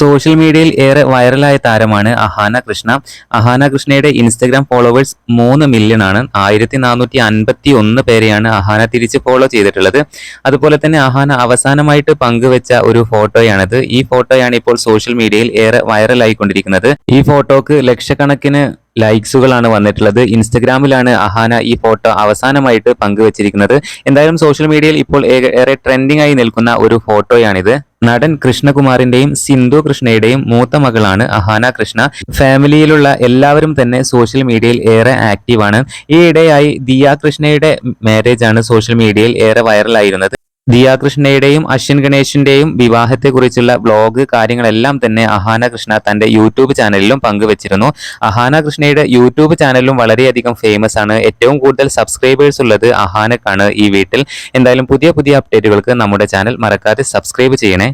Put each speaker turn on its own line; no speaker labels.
Social മീഡിയയിൽ ഏറെ വൈറലായ താരമാണ് അഹാന കൃഷ്ണ. അഹാന കൃഷ്ണയുടെ ഇൻസ്റ്റഗ്രാം ഫോളോവേഴ്സ് മൂന്ന് മില്യൺ ആണ്. ആയിരത്തി നാനൂറ്റി അൻപത്തി ഒന്ന് പേരെയാണ് അഹാന തിരിച്ച് ഫോളോ ചെയ്തിട്ടുള്ളത്. അതുപോലെ തന്നെ അഹാന അവസാനമായിട്ട് പങ്കുവെച്ച ഒരു ഫോട്ടോയാണിത്. ഈ ഫോട്ടോയാണ് ഇപ്പോൾ സോഷ്യൽ മീഡിയയിൽ ഏറെ വൈറലായിക്കൊണ്ടിരിക്കുന്നത് ഈ ഫോട്ടോക്ക് ലക്ഷക്കണക്കിന് ലൈക്സുകളാണ് വന്നിട്ടുള്ളത്. ഇൻസ്റ്റഗ്രാമിലാണ് അഹാന ഈ ഫോട്ടോ അവസാനമായിട്ട് പങ്കുവച്ചിരിക്കുന്നത്. എന്തായാലും സോഷ്യൽ മീഡിയയിൽ ഇപ്പോൾ ഏറെ- ട്രെൻഡിംഗ് ആയി നിൽക്കുന്ന ഒരു ഫോട്ടോയാണിത് നടൻ കൃഷ്ണകുമാറിന്റെയും സിന്ധു കൃഷ്ണയുടെയും മൂത്ത മകളാണ് അഹാന കൃഷ്ണ. ഫാമിലിയിലുള്ള എല്ലാവരും തന്നെ സോഷ്യൽ മീഡിയയിൽ ഏറെ ആക്റ്റീവാണ് ഈയിടെയായി ദിയ കൃഷ്ണയുടെ മാരേജ് ആണ് സോഷ്യൽ മീഡിയയിൽ ഏറെ വൈറലായിരുന്നത് ദിയ കൃഷ്ണയുടെയും അശ്വിൻ ഗണേഷിന്റെയും വിവാഹത്തെക്കുറിച്ചുള്ള ബ്ലോഗ് കാര്യങ്ങളെല്ലാം തന്നെ അഹാന കൃഷ്ണ തന്റെ യൂട്യൂബ് ചാനലിലും പങ്കുവച്ചിരുന്നു. അഹാന കൃഷ്ണയുടെ യൂട്യൂബ് ചാനലിലും വളരെയധികം ഫേമസ് ആണ്. ഏറ്റവും കൂടുതൽ സബ്സ്ക്രൈബേഴ്സ് ഉള്ളത് അഹാനക്കാണ് ഈ വീട്ടിൽ. എന്തായാലും പുതിയ പുതിയ അപ്ഡേറ്റുകൾക്ക് നമ്മുടെ ചാനൽ മറക്കാതെ സബ്സ്ക്രൈബ് ചെയ്യണേ.